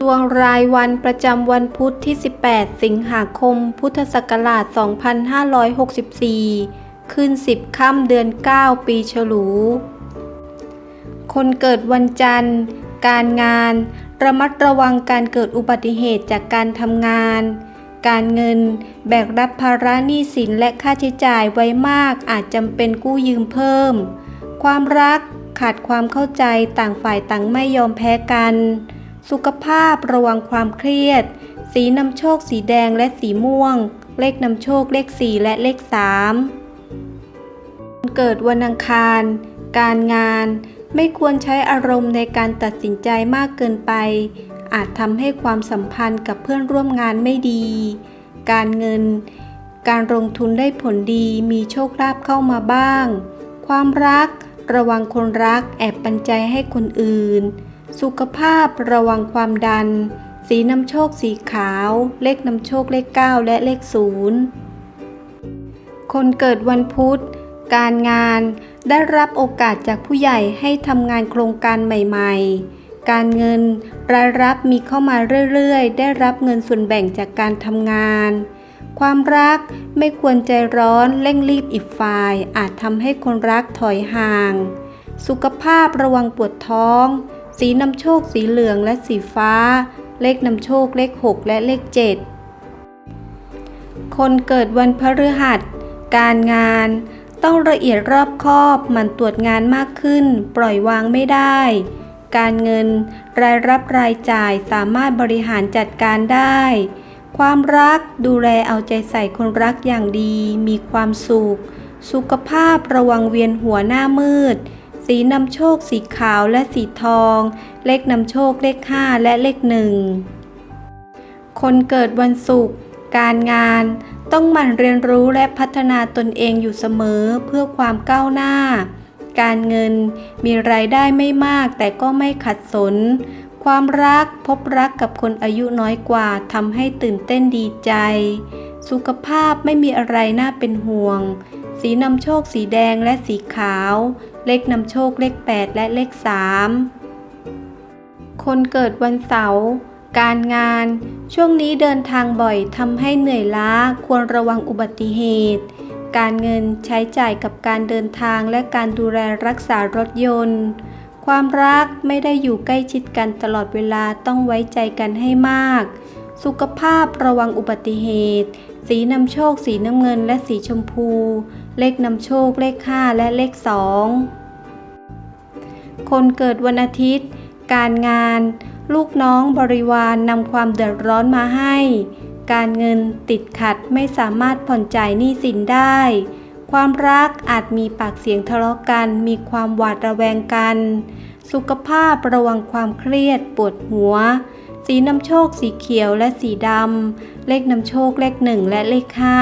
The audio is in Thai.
ดวงรายวันประจำวันพุธที่ 18 สิงหาคม พุทธศักราช 2564 ขึ้น 10 ค่ำเดือน 9 ปีฉลู คนเกิดวันจันทร์ การงาน ระมัดระวังการเกิดอุบัติเหตุจากการทำงาน การเงิน แบกรับภาระหนี้สินและค่าใช้จ่ายไว้มากอาจจำเป็นกู้ยืมเพิ่ม ความรักขาดความเข้าใจต่างฝ่ายต่างไม่ยอมแพ้กัน สุขภาพระวังความเครียด สีนำโชคสีแดงและสีม่วง เลขนำโชคเลข 4 และเลข 3 เกิดวันอังคาร การงาน ไม่ควรใช้อารมณ์ในการตัดสินใจมากเกินไป อาจทำให้ความสัมพันธ์กับเพื่อนร่วมงานไม่ดี การเงิน การลงทุนได้ผลดีมีโชคลาภเข้ามาบ้าง ความรัก ระวังคนรักแอบปันใจให้คนอื่น สุขภาพระวังความดัน สีนำโชคสีขาว เลขนำโชคเลข 9 และเลข 0 คนเกิดวันพุธ การงานได้รับโอกาสจากผู้ใหญ่ให้ทำงานโครงการใหม่ๆ การเงินรายรับมีเข้ามาเรื่อยๆ ได้รับเงินส่วนแบ่งจากการทำงาน ความรักไม่ควรใจร้อนเร่งรีบอีกฝ่ายอาจทำให้คนรักถอยห่าง สุขภาพระวังปวดท้อง สีนำโชคสีเหลืองและสีฟ้า เลขนำโชคเลข 6 และเลข 7 คนเกิดวันพฤหัส การงาน ต้องละเอียดรอบคอบมันตรวจงานมากขึ้น ปล่อยวางไม่ได้ การเงิน รายรับรายจ่ายสามารถบริหารจัดการได้ ความรักดูแลเอาใจใส่คนรักอย่างดี มีความสุข สุขภาพระวังเวียนหัวหน้ามืด สีนำโชคสีขาวและสีทอง เลขนำโชคเลข 5 และเลขหนึ่งคนเกิดวันศุกร์การงาน ต้องหมั่นเรียนรู้และพัฒนาตนเองอยู่เสมอเพื่อความก้าวหน้า การเงินมีรายได้ไม่มากแต่ก็ไม่ขัดสน ความรักพบรักกับคนอายุน้อยกว่าทำให้ตื่นเต้นดีใจ สุขภาพไม่มีอะไรน่าเป็นห่วง สีนำโชคสีแดงและสีขาว เลขนำโชคเลข 8 และเลข 3 คนเกิดวันเสาร์การงาน ช่วงนี้เดินทางบ่อยทำให้เหนื่อยล้าควรระวังอุบัติเหตุ การเงินใช้จ่ายกับการเดินทางและการดูแลรักษารถยนต์ ความรักไม่ได้อยู่ใกล้ชิดกันตลอดเวลาต้องไว้ใจกันให้มาก สุขภาพระวังอุบัติเหตุ สีนำโชค สีน้ำเงินและสีชมพู เลขนำโชคเลข 5 และเลข 2 คนเกิดวันอาทิตย์ การงาน ลูกน้องบริวารนำความเดือดร้อนมาให้ การเงินติดขัดไม่สามารถผ่อนจ่ายหนี้สินได้ ความรักอาจมีปากเสียงทะเลาะกัน มีความหวาดระแวงกัน สุขภาพระวังความเครียดปวดหัว สีนำโชคสีเขียวและสีดำ เลขนำโชคเลขหนึ่งและเลขห้า